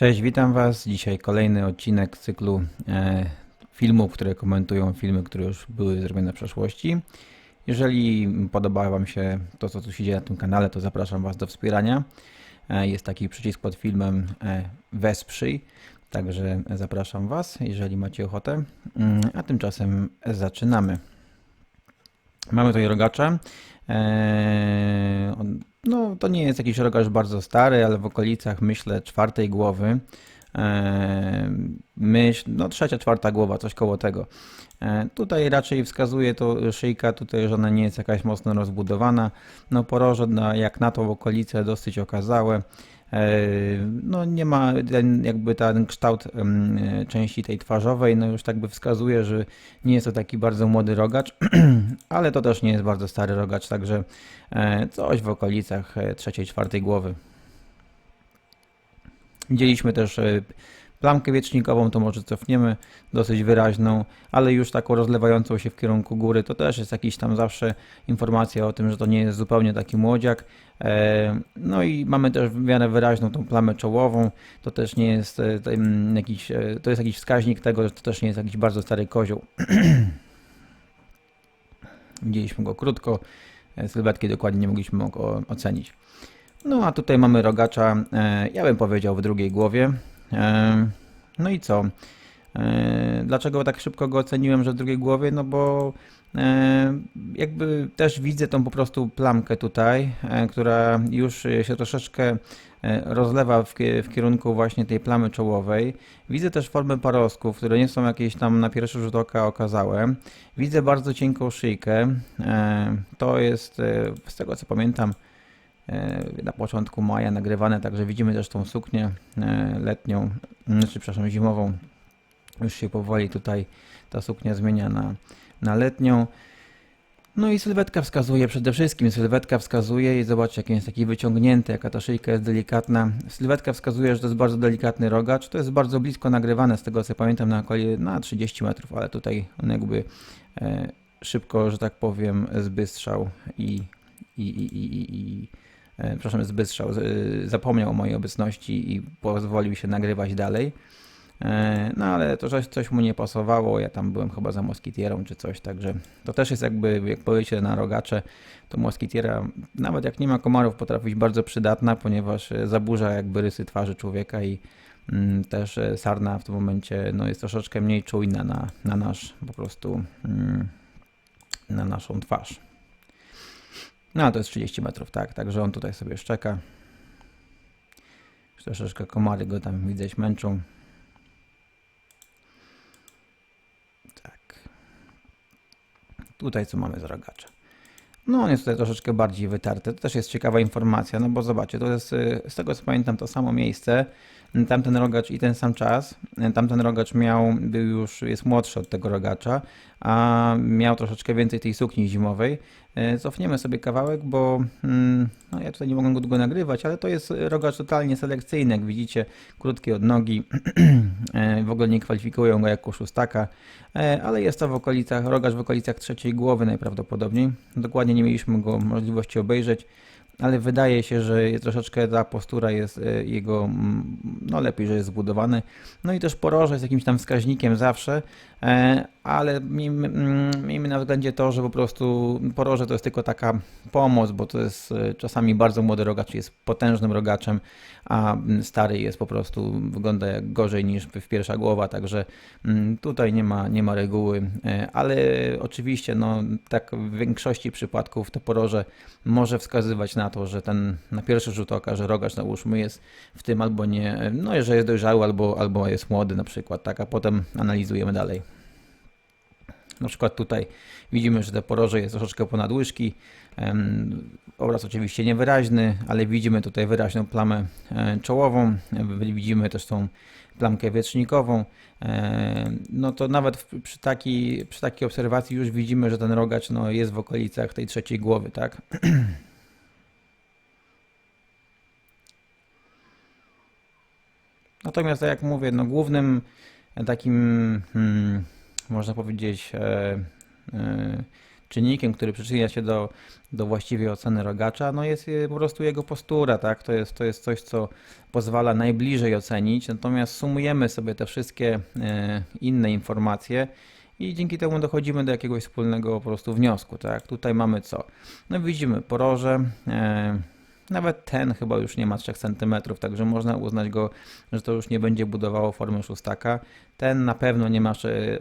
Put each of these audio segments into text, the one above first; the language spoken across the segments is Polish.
Cześć, witam Was. Dzisiaj kolejny odcinek cyklu e, filmów, które komentują filmy, które już były zrobione w przeszłości. Jeżeli podoba Wam się to, co tu się dzieje na tym kanale, to zapraszam Was do wspierania. E, jest taki przycisk pod filmem e, Wesprzyj, także zapraszam Was, jeżeli macie ochotę. Mm, A tymczasem zaczynamy. Mamy tutaj rogacza. Eee, no, to nie jest jakiś rogacz bardzo stary, ale w okolicach, myślę, czwartej głowy. Eee, myśl, no trzecia, czwarta głowa, coś koło tego. Eee, tutaj raczej wskazuje to szyjka, tutaj, że ona nie jest jakaś mocno rozbudowana. No poroże jak na to w okolice dosyć okazałe. No nie ma ten, jakby ten kształt em, części tej twarzowej, no już tak by wskazuje, że nie jest to taki bardzo młody rogacz, ale to też nie jest bardzo stary rogacz, także e, coś w okolicach e, trzeciej, czwartej głowy. Widzieliśmy też e, plamkę wiecznikową, to może cofniemy, dosyć wyraźną, ale już taką rozlewającą się w kierunku góry, to też jest jakiś tam zawsze informacja o tym, że to nie jest zupełnie taki młodziak. E, No i mamy też w miarę wyraźną tą plamę czołową, to też nie jest e, tym jakiś, e, to jest jakiś wskaźnik tego, że to też nie jest jakiś bardzo stary kozioł. Widzieliśmy go krótko, sylwetki dokładnie nie mogliśmy ocenić. No a tutaj mamy rogacza, ja bym powiedział w drugiej głowie. No i co? Dlaczego tak szybko go oceniłem, że w drugiej głowie? No bo jakby też widzę tą po prostu plamkę tutaj, która już się troszeczkę rozlewa w, kie- w kierunku właśnie tej plamy czołowej. Widzę też formę parosków, które nie są jakieś tam na pierwszy rzut oka okazałe. Widzę bardzo cienką szyjkę. To jest, e, z tego co pamiętam, na początku maja nagrywane, także widzimy też tą suknię e, letnią, znaczy przepraszam, zimową. Już się powoli tutaj ta suknia zmienia na, na letnią. No i sylwetka wskazuje przede wszystkim, sylwetka wskazuje i zobaczcie jak jest taki wyciągnięty, jaka ta szyjka jest delikatna. Sylwetka wskazuje, że to jest bardzo delikatny rogacz, to jest bardzo blisko nagrywane z tego co pamiętam na okolie na 30 metrów, ale tutaj on jakby e, szybko, że tak powiem zbystrzał i, i, i, i, i, i e, przepraszam, zbystrzał, z- e, zapomniał o mojej obecności i pozwolił się nagrywać dalej. E, No ale to coś, coś mu nie pasowało, ja tam byłem chyba za moskitierą czy coś, także to też jest jakby, jak powiecie na rogacze, to moskitiera, nawet jak nie ma komarów, potrafi być bardzo przydatna, ponieważ e, zaburza jakby rysy twarzy człowieka i mm, też e, sarna w tym momencie no, jest troszeczkę mniej czujna na, na nasz po prostu mm, na naszą twarz. No to jest 30 metrów, tak, także on tutaj sobie szczeka. Troszeczkę komary go tam widzę męczą. Tak. Tutaj co mamy z rogacza? No on jest tutaj troszeczkę bardziej wytarty. To też jest ciekawa informacja, no bo zobaczcie, to jest y, z tego co pamiętam to samo miejsce, tamten rogacz i ten sam czas. Tamten rogacz miał, był już, jest młodszy od tego rogacza, a miał troszeczkę więcej tej sukni zimowej. E, Cofniemy sobie kawałek, bo mm, no ja tutaj nie mogę go długo nagrywać, ale to jest rogacz totalnie selekcyjny, jak widzicie, krótki od nogi, E, w ogóle nie kwalifikują go jako szóstaka, E, ale jest to w okolicach, rogacz w okolicach trzeciej głowy najprawdopodobniej. Dokładnie nie mieliśmy go możliwości obejrzeć, ale wydaje się, że troszeczkę ta postura jest e, jego, no lepiej, że jest zbudowany. No i też poroże jest jakimś tam wskaźnikiem zawsze, e, ale miejmy, miejmy na względzie to, że po prostu poroże to jest tylko taka pomoc, bo to jest e, czasami bardzo młody rogacz, jest potężnym rogaczem, a stary jest po prostu, wygląda jak gorzej niż w pierwsza głowa, także tutaj nie ma, nie ma reguły, ale oczywiście no, tak w większości przypadków to poroże może wskazywać na to, że ten na pierwszy rzut oka, że rogacz załóżmy jest w tym albo nie, no że jest dojrzały albo, albo jest młody na przykład, tak, a potem analizujemy dalej. Na przykład tutaj widzimy, że te poroże jest troszeczkę ponad łyżki. Obraz oczywiście niewyraźny, ale widzimy tutaj wyraźną plamę e, czołową. Widzimy też tą plamkę wiecznikową. E, No to nawet przy takiej, przy takiej obserwacji już widzimy, że ten rogacz no, jest w okolicach tej trzeciej głowy, tak? Natomiast tak jak mówię, no głównym takim, hmm, można powiedzieć, e, e, czynnikiem, który przyczynia się do, do właściwej oceny rogacza, no jest y, po prostu jego postura, tak? To jest, to jest coś, co pozwala najbliżej ocenić, natomiast sumujemy sobie te wszystkie e, inne informacje i dzięki temu dochodzimy do jakiegoś wspólnego po prostu wniosku, tak? Tutaj mamy co? No widzimy poroże, e, nawet ten chyba już nie ma 3 cm, także można uznać go, że to już nie będzie budowało formy szóstaka. Ten na pewno nie ma,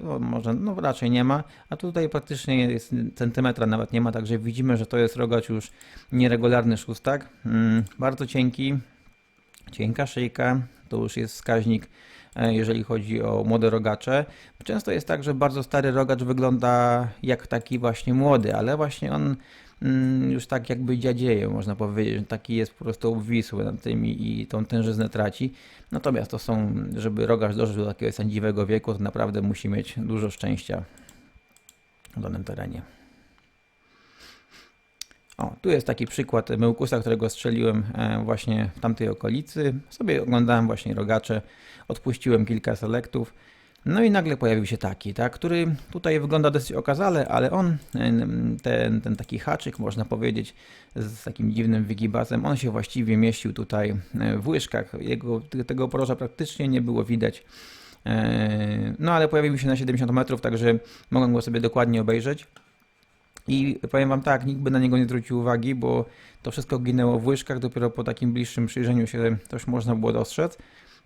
no może, no raczej nie ma, a tutaj praktycznie jest centymetra nawet nie ma, także widzimy, że to jest rogacz już nieregularny szóstak. Mm, bardzo cienki, cienka szyjka, to już jest wskaźnik e, jeżeli chodzi o młode rogacze. Często jest tak, że bardzo stary rogacz wygląda jak taki właśnie młody, ale właśnie on już tak jakby dziadzieje, można powiedzieć, taki jest po prostu obwisły nad tymi i tą tężyznę traci. Natomiast to są, żeby rogarz dożył do takiego sędziwego wieku, to naprawdę musi mieć dużo szczęścia w danym terenie. O, tu jest taki przykład mełkusa, którego strzeliłem e, właśnie w tamtej okolicy. Sobie oglądałem właśnie rogacze, odpuściłem kilka selektów. No i nagle pojawił się taki, tak, który tutaj wygląda dosyć okazale, ale on, ten, ten taki haczyk, można powiedzieć, z takim dziwnym wygibasem, on się właściwie mieścił tutaj e, w łyżkach. Jego, tego poroża praktycznie nie było widać. E, no ale pojawił się na 70 metrów, także mogłem go sobie dokładnie obejrzeć. I powiem Wam tak, nikt by na niego nie zwrócił uwagi, bo to wszystko ginęło w łyżkach, dopiero po takim bliższym przyjrzeniu się już można było dostrzec.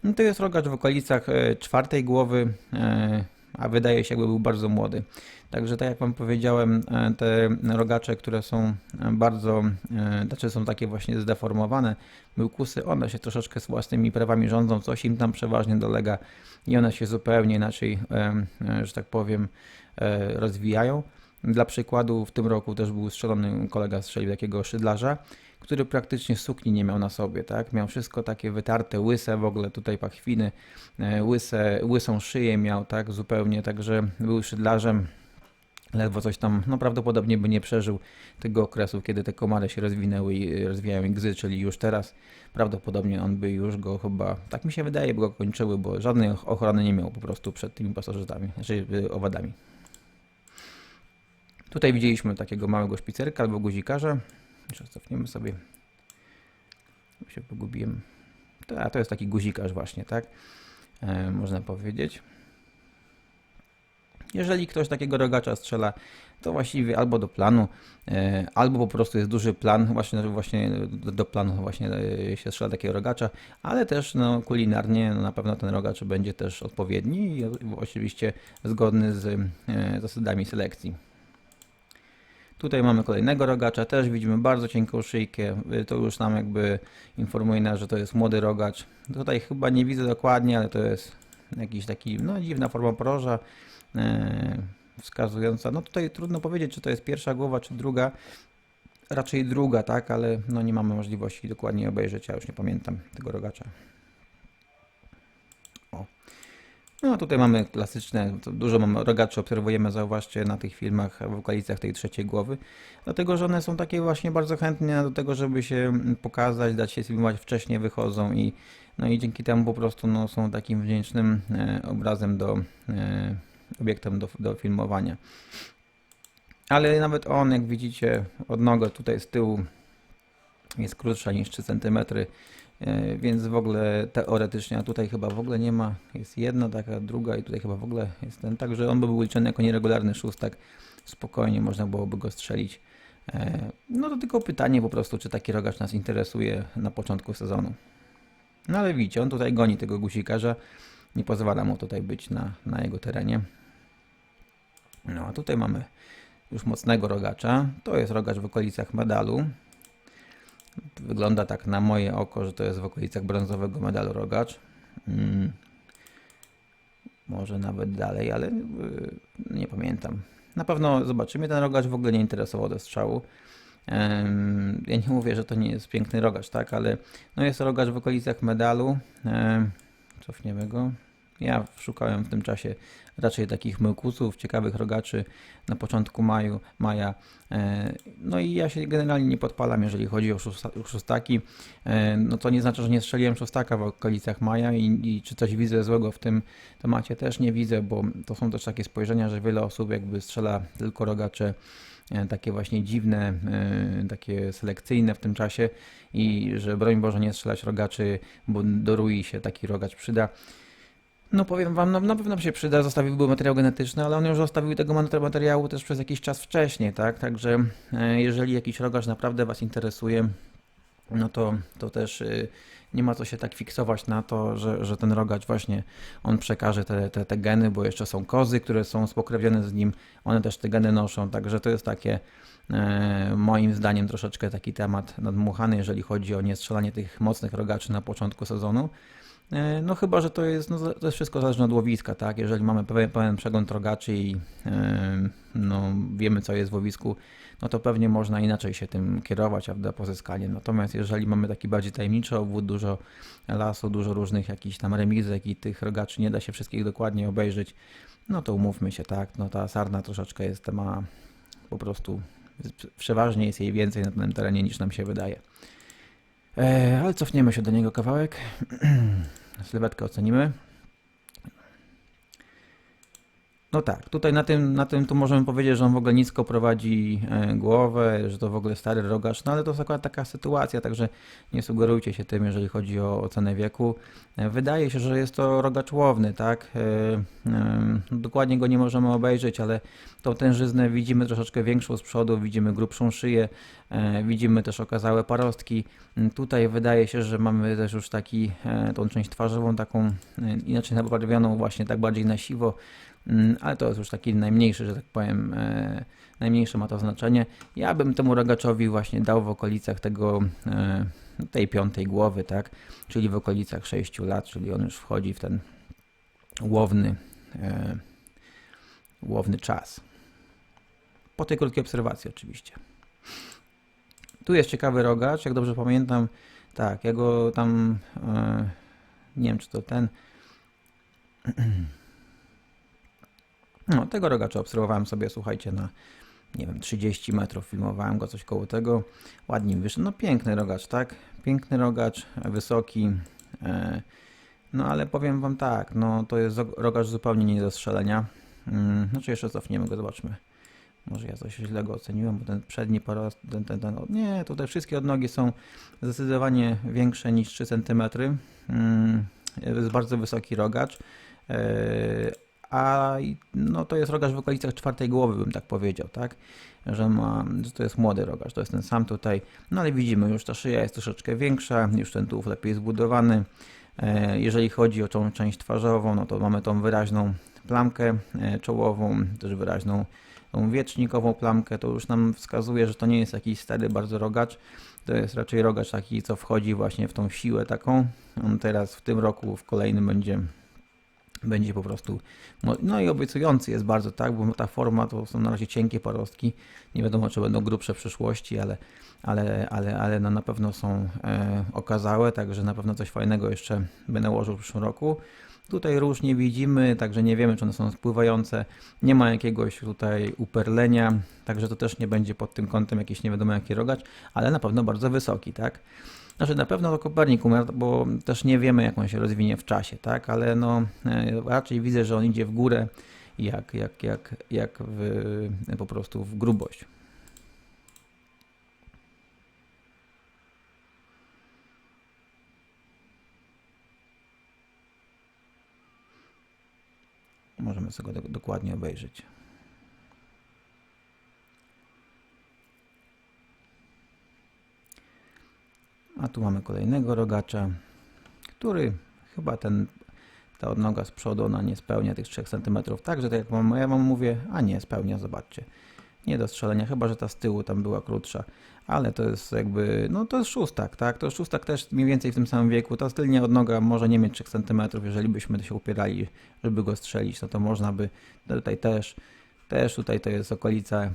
No to jest rogacz w okolicach e, czwartej głowy, e, a wydaje się jakby był bardzo młody. Także tak jak Wam powiedziałem, e, te rogacze, które są bardzo, znaczy są takie właśnie zdeformowane, myłkusy, one się troszeczkę z własnymi prawami rządzą, coś im tam przeważnie dolega i one się zupełnie inaczej, że tak powiem, rozwijają. Dla przykładu w tym roku też był strzelony kolega strzelił takiego szydlarza, który praktycznie sukni nie miał na sobie, tak? Miał wszystko takie wytarte, łyse w ogóle, tutaj pachwiny, e, łyse, łysą szyję miał, tak? Zupełnie, także był szydlarzem, ledwo coś tam, no prawdopodobnie by nie przeżył tego okresu, kiedy te komary się rozwinęły i rozwijają gzy, czyli już teraz prawdopodobnie on by już go chyba, tak mi się wydaje, by go kończyły, bo żadnej ochrony nie miał po prostu przed tymi pasożytami, znaczy y, owadami. Tutaj widzieliśmy takiego małego szpicerka albo guzikarza. Jeszcze cofniemy sobie. Się pogubiłem. To, a to jest taki guzikarz właśnie, tak? E, można powiedzieć. Jeżeli ktoś takiego rogacza strzela, to właściwie albo do planu, e, albo po prostu jest duży plan, właśnie, właśnie do, do planu właśnie e, się strzela takiego rogacza, ale też no, kulinarnie no, na pewno ten rogacz będzie też odpowiedni i oczywiście zgodny z e, zasadami selekcji. Tutaj mamy kolejnego rogacza, też widzimy bardzo cienką szyjkę, to już nam jakby informuje nas, że to jest młody rogacz. Tutaj chyba nie widzę dokładnie, ale to jest jakiś taki, no dziwna forma poroża e, wskazująca, no tutaj trudno powiedzieć, czy to jest pierwsza głowa, czy druga, raczej druga, tak, ale no nie mamy możliwości dokładnie obejrzeć, ja już nie pamiętam tego rogacza. No tutaj mamy klasyczne, dużo mamy rogaczy obserwujemy, zauważcie na tych filmach w okolicach tej trzeciej głowy, dlatego że one są takie właśnie bardzo chętne do tego, żeby się pokazać, dać się filmować, wcześniej wychodzą i no i dzięki temu po prostu no, są takim wdzięcznym e, obrazem do, e, obiektem do, do filmowania. Ale nawet on, jak widzicie, odnoga tutaj z tyłu jest krótsza niż 3 cm. E, więc w ogóle teoretycznie, a tutaj chyba w ogóle nie ma, jest jedna taka, druga i tutaj chyba w ogóle jest ten, także on by był liczony jako nieregularny szóstak, spokojnie można byłoby go strzelić. E, no to tylko pytanie po prostu, czy taki rogacz nas interesuje na początku sezonu. No ale widzicie, on tutaj goni tego guzikarza, nie pozwala mu tutaj być na, na jego terenie. No a tutaj mamy już mocnego rogacza, to jest rogacz w okolicach medalu, Wygląda tak na moje oko, że to jest w okolicach brązowego medalu rogacz. Hmm. Może nawet dalej, ale yy, nie pamiętam. Na pewno zobaczymy. Ten rogacz w ogóle nie interesował do strzału. Ja nie mówię, że to nie jest piękny rogacz, tak, ale no jest to rogacz w okolicach medalu. Yy, cofniemy go. Ja szukałem w tym czasie raczej takich myłkusów, ciekawych rogaczy na początku maju, maja. E, No i ja się generalnie nie podpalam, jeżeli chodzi o szósta- o szóstaki. E, No to nie znaczy, że nie strzeliłem szóstaka w okolicach maja i, i czy coś widzę złego w tym temacie też nie widzę, bo to są też takie spojrzenia, że wiele osób jakby strzela tylko rogacze e, takie właśnie dziwne, takie selekcyjne w tym czasie i że broń Boże nie strzelać rogaczy, bo do rui się taki rogacz przyda. No powiem wam, no, na pewno się przyda, zostawiłby materiał genetyczny, ale on już zostawił tego mate- materiału też przez jakiś czas wcześniej, tak? Także e, jeżeli jakiś rogacz naprawdę was interesuje, no to, to też y, nie ma co się tak fiksować na to, że, że ten rogacz właśnie on przekaże te, te, te geny, bo jeszcze są kozy, które są spokrewnione z nim, one też te geny noszą, także to jest takie e, moim zdaniem troszeczkę taki temat nadmuchany, jeżeli chodzi o niestrzelanie tych mocnych rogaczy na początku sezonu. E, No chyba, że to jest, no, to jest wszystko zależne od łowiska, tak? Jeżeli mamy pełen, pełen przegląd rogaczy i e, no, wiemy co jest w łowisku, no to pewnie można inaczej się tym kierować, prawda, pozyskanie. Natomiast jeżeli mamy taki bardziej tajemniczy obwód, dużo lasu, dużo różnych jakichś tam remizek i tych rogaczy nie da się wszystkich dokładnie obejrzeć, no to umówmy się, tak, no ta sarna troszeczkę jest ma po prostu, przeważnie jest jej więcej na tym terenie niż nam się wydaje. E, ale cofniemy się do niego kawałek. Sylwetkę ocenimy. No tak, tutaj na tym, na tym tu możemy powiedzieć, że on w ogóle nisko prowadzi e, głowę, że to w ogóle stary rogacz, no ale to jest akurat taka sytuacja, także nie sugerujcie się tym, jeżeli chodzi o ocenę wieku. E, Wydaje się, że jest to rogacz łowny, tak? E, Dokładnie go nie możemy obejrzeć, ale tą tężyznę widzimy troszeczkę większą z przodu, widzimy grubszą szyję, widzimy też okazałe parostki. Tutaj wydaje się, że mamy też już taki, tą część twarzową taką inaczej nabarwioną właśnie tak bardziej na siwo, ale to jest już taki najmniejszy, że tak powiem, e, najmniejsze ma to znaczenie. Ja bym temu rogaczowi właśnie dał w okolicach tego, e, tej piątej głowy, tak, czyli w okolicach 6 lat, czyli on już wchodzi w ten łowny, e, łowny czas. Po tej krótkiej obserwacji oczywiście. Tu jest ciekawy rogacz, jak dobrze pamiętam, tak, ja go tam, e, nie wiem czy to ten, No, tego rogacza obserwowałem sobie, słuchajcie, na nie wiem, 30 metrów filmowałem go, coś koło tego. Ładnie wyszedł. No piękny rogacz, tak? Piękny rogacz, wysoki. E, no ale powiem wam tak, no to jest rogacz zupełnie nie do strzelenia. Mm, Znaczy jeszcze cofniemy go, zobaczmy. Może ja coś źle go oceniłem, bo ten przedni porost, ten, ten, ten, nie, tutaj wszystkie odnogi są zdecydowanie większe niż 3 cm. Mm, Jest bardzo wysoki rogacz. A no to jest rogacz w okolicach czwartej głowy, bym tak powiedział, tak? Że, ma, że to jest młody rogacz, to jest ten sam tutaj, no ale widzimy, już ta szyja jest troszeczkę większa, już ten tułów lepiej zbudowany. E, Jeżeli chodzi o tą część twarzową, no to mamy tą wyraźną plamkę e, czołową, też wyraźną tą wiecznikową plamkę, to już nam wskazuje, że to nie jest jakiś stary bardzo rogacz, to jest raczej rogacz taki, co wchodzi właśnie w tą siłę taką. On teraz w tym roku, w kolejnym będzie będzie po prostu, no, no i obiecujący jest bardzo, tak, bo ta forma to są na razie cienkie parostki, nie wiadomo czy będą grubsze w przyszłości, ale, ale, ale, ale no na pewno są e, okazałe, także na pewno coś fajnego jeszcze będę ułożył w przyszłym roku. Tutaj róż nie widzimy, także nie wiemy czy one są spływające, nie ma jakiegoś tutaj uperlenia, także to też nie będzie pod tym kątem jakiś nie wiadomo jaki rogacz, ale na pewno bardzo wysoki, tak. Znaczy na pewno to Kopernik umarł, bo też nie wiemy jak on się rozwinie w czasie, tak? Ale no e, raczej widzę, że on idzie w górę jak, jak, jak, jak w, po prostu w grubość. Możemy sobie go do- dokładnie obejrzeć. A tu mamy kolejnego rogacza, który chyba ten, ta odnoga z przodu ona nie spełnia tych 3 cm. Także tak jak ja wam mówię, a nie spełnia, zobaczcie. Nie do strzelenia, chyba że ta z tyłu tam była krótsza, ale to jest jakby, no to jest szóstak, tak? To szóstak też mniej więcej w tym samym wieku. Ta tylnia odnoga może nie mieć 3 cm, jeżeli byśmy się upierali, żeby go strzelić, no to można by tutaj też, też tutaj to jest okolica,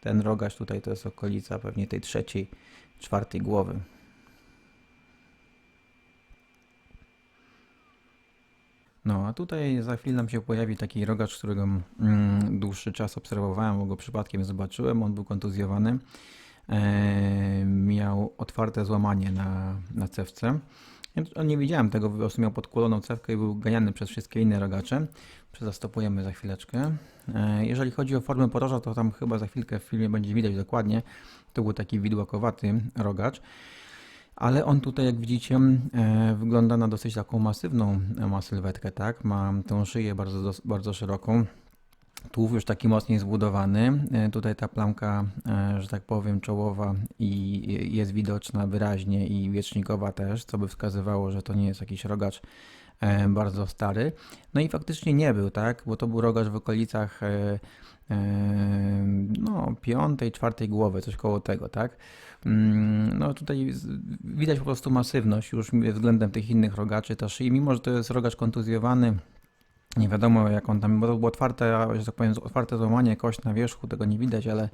ten rogacz tutaj to jest okolica pewnie tej trzeciej, czwartej głowy. No, a tutaj za chwilę nam się pojawi taki rogacz, którego mm, dłuższy czas obserwowałem, bo go przypadkiem zobaczyłem. On był kontuzjowany. E, miał otwarte złamanie na, na cewce. Ja nie widziałem tego, prostu miał podkuloną cewkę i był ganiany przez wszystkie inne rogacze. Zastopujemy za chwileczkę. E, jeżeli chodzi o formę poroża, to tam chyba za chwilkę w filmie będzie widać dokładnie. To był taki widłakowaty rogacz. Ale on tutaj, jak widzicie, e, wygląda na dosyć taką masywną e, ma sylwetkę, tak? Ma tą szyję bardzo, bardzo szeroką. Tułów już taki mocniej zbudowany. E, Tutaj ta plamka, że tak powiem, czołowa i jest widoczna wyraźnie i wiecznikowa też, co by wskazywało, że to nie jest jakiś rogacz bardzo stary. No i faktycznie nie był, tak? Bo to był rogacz w okolicach no, piątej, czwartej głowy, coś koło tego, tak? Mm, No tutaj widać po prostu masywność już względem tych innych rogaczy. Ta szyi, mimo że to jest rogacz kontuzjowany, nie wiadomo jak on tam, bo to było otwarte, że tak powiem, otwarte złamanie, kość na wierzchu, tego nie widać, ale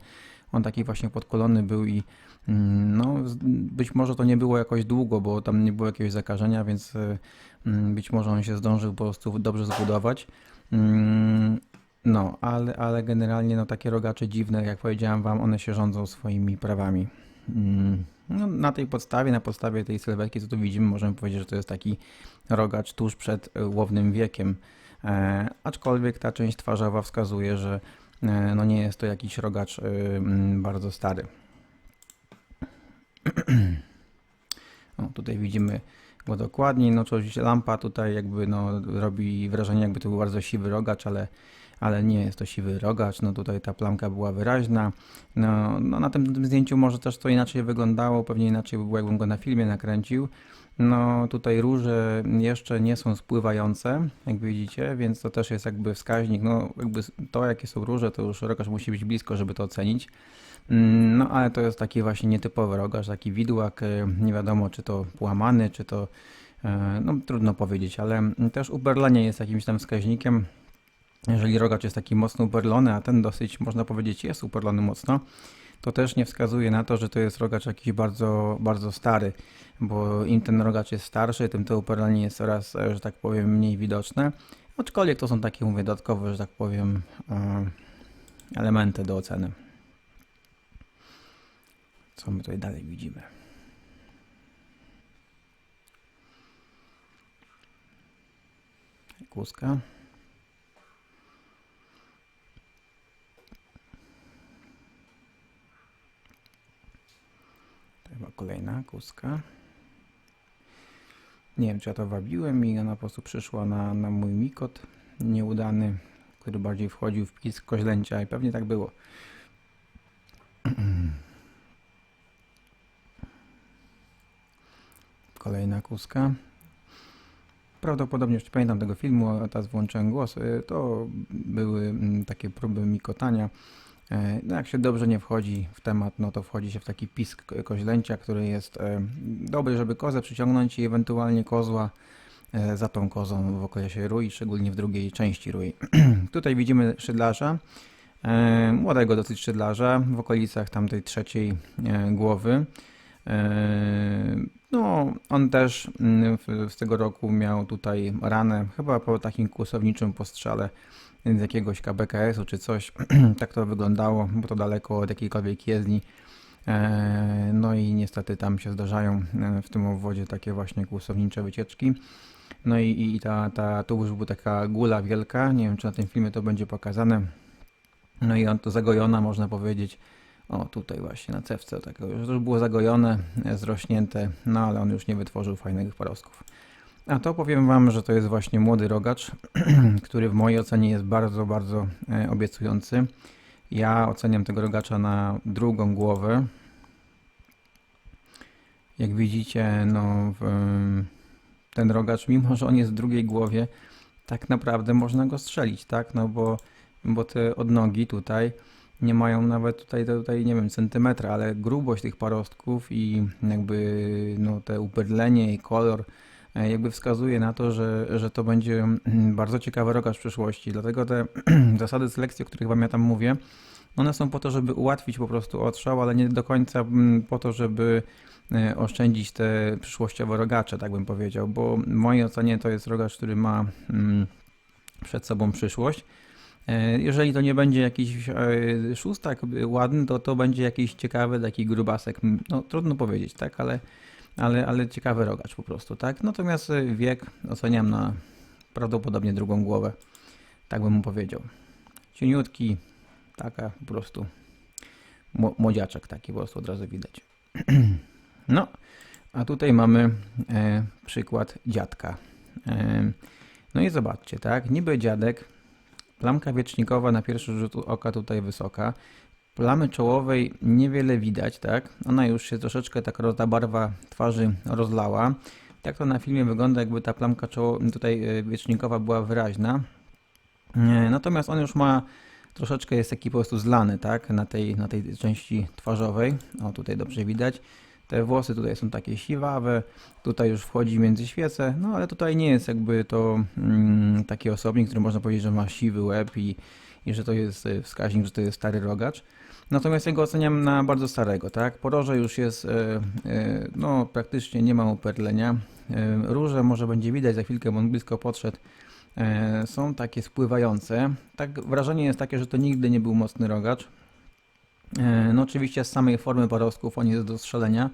on taki właśnie podkolony był i mm, no, być może to nie było jakoś długo, bo tam nie było jakiegoś zakażenia, więc y, mm, być może on się zdążył po prostu dobrze zbudować. No, ale, ale generalnie no, takie rogacze dziwne, jak powiedziałem Wam, one się rządzą swoimi prawami. Mm, No, na tej podstawie, na podstawie tej sylwetki, co tu widzimy, możemy powiedzieć, że to jest taki rogacz tuż przed y, łownym wiekiem. E, aczkolwiek ta część twarzowa wskazuje, że e, no nie jest to jakiś rogacz y, bardzo stary. Tutaj widzimy go dokładniej. No oczywiście lampa tutaj jakby no, robi wrażenie, jakby to był bardzo siwy rogacz, ale, ale nie jest to siwy rogacz. No tutaj ta plamka była wyraźna. No, no na tym, tym zdjęciu może też to inaczej wyglądało, pewnie inaczej by było, jakbym go na filmie nakręcił. No tutaj róże jeszcze nie są spływające, jak widzicie, więc to też jest jakby wskaźnik. No jakby to jakie są róże, to już rogacz musi być blisko, żeby to ocenić. Mm, No ale to jest taki właśnie nietypowy rogacz, taki widłak, e, nie wiadomo czy to połamany, czy to, e, no trudno powiedzieć, ale też uberlenie jest jakimś tam wskaźnikiem. Jeżeli rogacz jest taki mocno uperlony, a ten dosyć, można powiedzieć, jest uperlony mocno, to też nie wskazuje na to, że to jest rogacz jakiś bardzo, bardzo stary, bo im ten rogacz jest starszy, tym to uperlenie jest coraz, e, że tak powiem, mniej widoczne. Aczkolwiek to są takie, mówię, dodatkowe, że tak powiem, e, elementy do oceny. Co my tutaj dalej widzimy? Kłuska. To chyba kłuska. Nie wiem, czy ja to wabiłem i ona po prostu przyszła na, na mój mikot nieudany, który bardziej wchodził w pis koźlęcia i pewnie tak było. Kolejna kuska. Prawdopodobnie już nie pamiętam tego filmu, a teraz włączyłem głos. y, To były mm, takie próby mikotania. E, No jak się dobrze nie wchodzi w temat, no to wchodzi się w taki pisk ko- koźlęcia, który jest e, dobry, żeby kozę przyciągnąć i ewentualnie kozła e, za tą kozą w okresie rój, szczególnie w drugiej części rój. Tutaj widzimy szydlarza, młodego dosyć szydlarza, w okolicach tamtej trzeciej głowy. No, on też mm, z tego roku miał tutaj ranę, chyba po takim kłusowniczym postrzale z jakiegoś KBKS-u czy coś. tak to wyglądało, bo to daleko od jakiejkolwiek jezdni. E, No i niestety tam się zdarzają e, w tym obwodzie takie właśnie kłusownicze wycieczki. No i, i ta, ta, tu już była taka gula wielka, nie wiem czy na tym filmie to będzie pokazane. No i on to zagojona, można powiedzieć. O, tutaj właśnie na cewce to już było zagojone, e, zrośnięte, no ale on już nie wytworzył fajnych parosków. A to powiem Wam, że to jest właśnie młody rogacz, który w mojej ocenie jest bardzo, bardzo e, obiecujący. Ja oceniam tego rogacza na drugą głowę. Jak widzicie, no ten rogacz, mimo że on jest w drugiej głowie, tak naprawdę można go strzelić, tak? No bo, bo te odnogi tutaj nie mają nawet tutaj, tutaj, nie wiem, centymetra, ale grubość tych parostków i jakby no, te upydlenie i kolor jakby wskazuje na to, że, że to będzie mm, bardzo ciekawy rogacz w przyszłości. Dlatego te zasady selekcji, o których Wam ja tam mówię, one są po to, żeby ułatwić po prostu odstrzał, ale nie do końca mm, po to, żeby e, oszczędzić te przyszłościowe rogacze, tak bym powiedział, bo w mojej ocenie to jest rogacz, który ma mm, przed sobą przyszłość. E, Jeżeli to nie będzie jakiś e, szóstak ładny, to to będzie jakiś ciekawy taki grubasek. No trudno powiedzieć, tak, ale, ale, ale ciekawy rogacz po prostu, tak. Natomiast e, wiek oceniam na prawdopodobnie drugą głowę, tak bym mu powiedział. Cieniutki, taka po prostu młodziaczek taki po prostu od razu widać. No, a tutaj mamy e, przykład dziadka. E, no i zobaczcie, tak, niby dziadek, plamka wiecznikowa na pierwszy rzut oka tutaj wysoka, plamy czołowej niewiele widać, tak, ona już się troszeczkę tak ta barwa twarzy rozlała. Tak to na filmie wygląda, jakby ta plamka czoło, tutaj e, wiecznikowa była wyraźna. E, Natomiast on już ma troszeczkę jest taki po prostu zlany, tak, na tej, na tej części twarzowej. O, tutaj dobrze widać. Te włosy tutaj są takie siwawe, tutaj już wchodzi między świece, no ale tutaj nie jest jakby to mm, taki osobnik, który można powiedzieć, że ma siwy łeb i, i że to jest e, wskaźnik, że to jest stary rogacz. Natomiast ja go oceniam na bardzo starego, tak? Poroże już jest, e, e, no praktycznie nie ma uperlenia. E, róże może będzie widać za chwilkę, bo on blisko podszedł. Są takie spływające. Tak wrażenie jest takie, że to nigdy nie był mocny rogacz. No oczywiście z samej formy parostków on jest do strzelenia,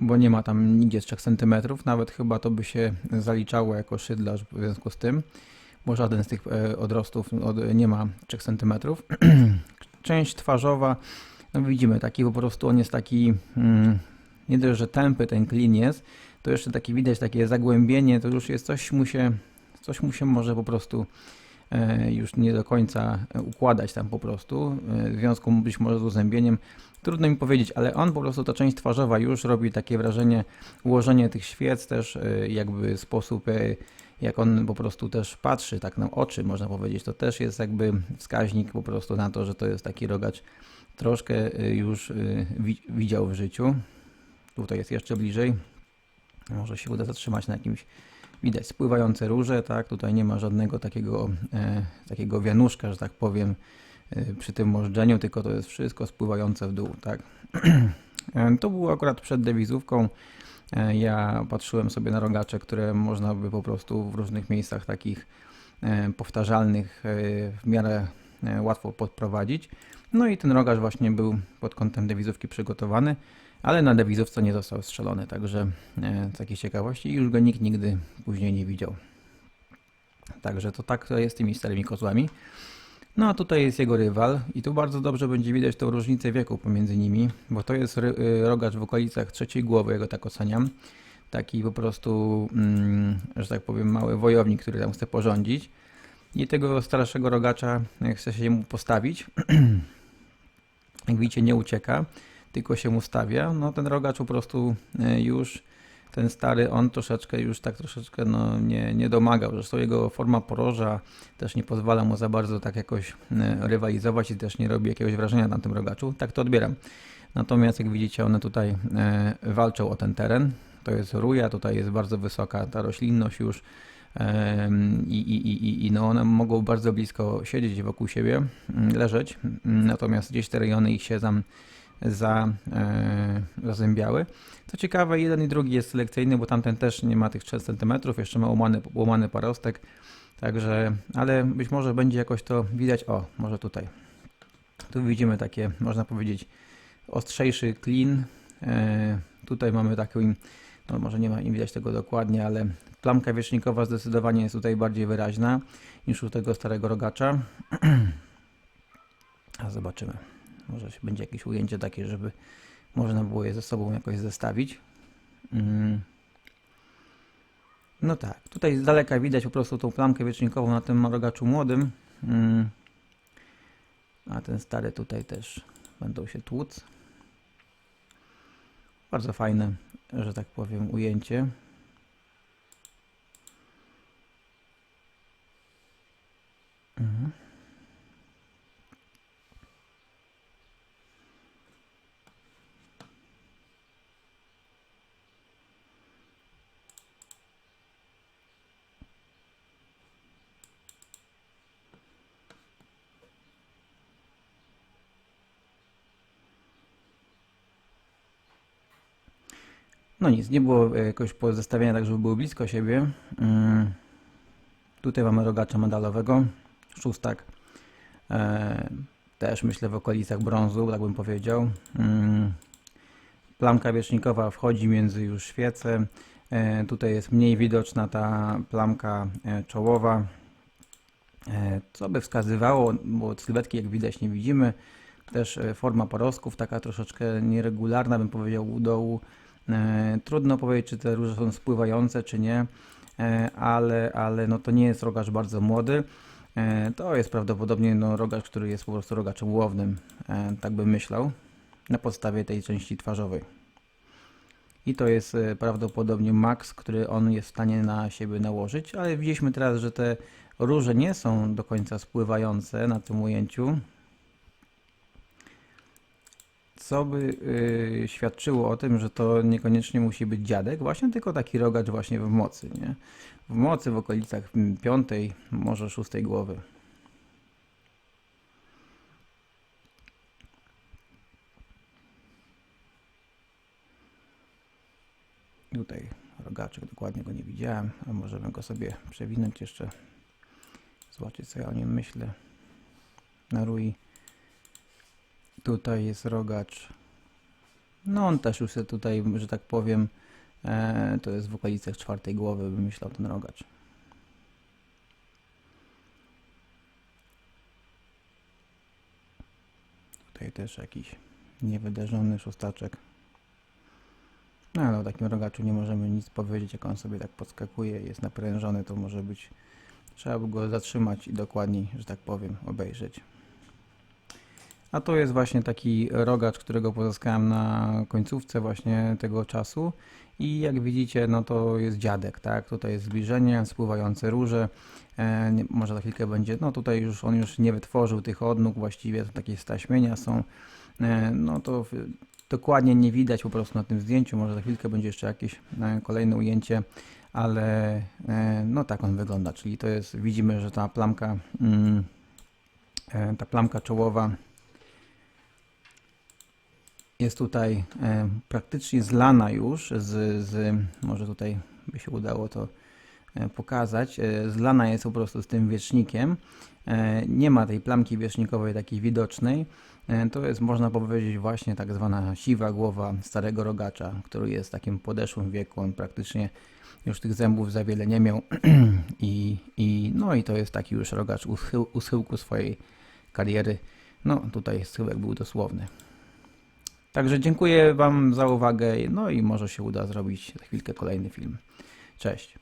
bo nie ma tam nigdzie z 3 cm, nawet chyba to by się zaliczało jako szydlarz w związku z tym, bo żaden z tych odrostów od, nie ma 3 cm. Część twarzowa, no widzimy, taki po prostu on jest taki, mm, nie dość, że tępy ten klin jest, to jeszcze taki widać takie zagłębienie, to już jest coś mu się, coś mu się może po prostu e, już nie do końca e, układać tam po prostu, e, w związku być może z uzębieniem. Trudno mi powiedzieć, ale on po prostu, ta część twarzowa już robi takie wrażenie, ułożenie tych świec też, e, jakby sposób, e, jak on po prostu też patrzy, tak na oczy można powiedzieć, to też jest jakby wskaźnik po prostu na to, że to jest taki rogacz troszkę e, już wi- widział w życiu. Tutaj jest jeszcze bliżej. Może się uda zatrzymać na jakimś Widać spływające róże, tak? Tutaj nie ma żadnego takiego, e, takiego wianuszka, że tak powiem, e, przy tym możdżeniu, tylko to jest wszystko spływające w dół, tak? E, to było akurat przed dewizówką. E, ja patrzyłem sobie na rogacze, które można by po prostu w różnych miejscach takich e, powtarzalnych e, w miarę łatwo podprowadzić. No i ten rogacz właśnie był pod kątem dewizówki przygotowany ale na dewizówce nie został strzelony, także z takiej ciekawości już go nikt nigdy później nie widział. Także to tak to jest z tymi starymi kozłami. No a tutaj jest jego rywal i tu bardzo dobrze będzie widać tą różnicę wieku pomiędzy nimi, bo to jest y, rogacz w okolicach trzeciej głowy, ja go tak oceniam. Taki po prostu, mm, że tak powiem, mały wojownik, który tam chce porządzić. I tego starszego rogacza e, chce się mu postawić. Jak widzicie, nie ucieka tylko się ustawia, no ten rogacz po prostu e, już, ten stary, on troszeczkę już tak troszeczkę no, nie, nie domagał. Zresztą jego forma poroża też nie pozwala mu za bardzo tak jakoś e, rywalizować i też nie robi jakiegoś wrażenia na tym rogaczu. Tak to odbieram. Natomiast jak widzicie, one tutaj e, walczą o ten teren. To jest ruja, tutaj jest bardzo wysoka ta roślinność już em, i, i, i, i no one mogą bardzo blisko siedzieć wokół siebie, mm, leżeć. Mm, Natomiast gdzieś te rejony ich się tam za, e, zazębiały. Co ciekawe, jeden i drugi jest selekcyjny, bo tamten też nie ma tych 3 cm, jeszcze ma łamany, łamany parostek, także, ale być może będzie jakoś to widać, o, może tutaj. Tu widzimy takie, można powiedzieć, ostrzejszy klin. E, tutaj mamy taki, no może nie ma nie widać tego dokładnie, ale plamka wiecznikowa zdecydowanie jest tutaj bardziej wyraźna niż u tego starego rogacza. A zobaczymy. Może się będzie jakieś ujęcie takie, żeby można było je ze sobą jakoś zestawić. Mm. No tak, tutaj z daleka widać po prostu tą plamkę wiecznikową na tym rogaczu młodym. Mm. A ten stary tutaj też będą się tłuc. Bardzo fajne, że tak powiem, ujęcie. No nic, nie było e, jakoś pozestawienia tak, żeby były blisko siebie. Mm. Tutaj mamy rogacza medalowego, szóstak. E, też myślę w okolicach brązu, tak bym powiedział. Mm. Plamka wiecznikowa wchodzi między już świece. E, tutaj jest mniej widoczna ta plamka czołowa, co by wskazywało, bo sylwetki jak widać nie widzimy. Też forma porostków taka troszeczkę nieregularna, bym powiedział u dołu. E, Trudno powiedzieć, czy te róże są spływające, czy nie, e, ale, ale no to nie jest rogacz bardzo młody. E, To jest prawdopodobnie no, rogacz, który jest po prostu rogaczem łownym, tak bym myślał, na podstawie tej części twarzowej. I to jest prawdopodobnie maks, który on jest w stanie na siebie nałożyć, ale widzieliśmy teraz, że te róże nie są do końca spływające na tym ujęciu, co by y, świadczyło o tym, że to niekoniecznie musi być dziadek, właśnie tylko taki rogacz właśnie w mocy, nie? W mocy w okolicach mm, piątej, może szóstej głowy. Tutaj rogaczek, dokładnie go nie widziałem, a możemy go sobie przewinąć jeszcze, zobaczyć co ja o nim myślę. Na rui. Tutaj jest rogacz. No on też już tutaj, że tak powiem, e, to jest w okolicach czwartej głowy, bym myślał ten rogacz. Tutaj też jakiś niewydarzony szóstaczek. No ale o takim rogaczu nie możemy nic powiedzieć, jak on sobie tak podskakuje, jest naprężony, to może być, trzeba by go zatrzymać i dokładniej, że tak powiem, obejrzeć. A to jest właśnie taki rogacz, którego pozyskałem na końcówce właśnie tego czasu. I jak widzicie, no to jest dziadek, tak? Tutaj jest zbliżenie, spływające róże. E, nie, może za chwilkę będzie, no tutaj już on już nie wytworzył tych odnóg, właściwie to takie staśmienia są. E, no to dokładnie nie widać po prostu na tym zdjęciu. Może za chwilkę będzie jeszcze jakieś e, kolejne ujęcie, ale e, no tak on wygląda. Czyli to jest, widzimy, że ta plamka, mm, e, ta plamka czołowa jest tutaj e, praktycznie zlana już z, z, może tutaj by się udało to e, pokazać, e, zlana jest po prostu z tym wiecznikiem. Nie ma tej plamki wiecznikowej takiej widocznej. To jest, można powiedzieć, właśnie tak zwana siwa głowa starego rogacza, który jest w takim podeszłym wieku. On praktycznie już tych zębów za wiele nie miał i, i no i to jest taki już rogacz u, schył, u schyłku swojej kariery. No tutaj schyłek był dosłowny. Także dziękuję Wam za uwagę. No i może się uda zrobić za chwilkę kolejny film. Cześć.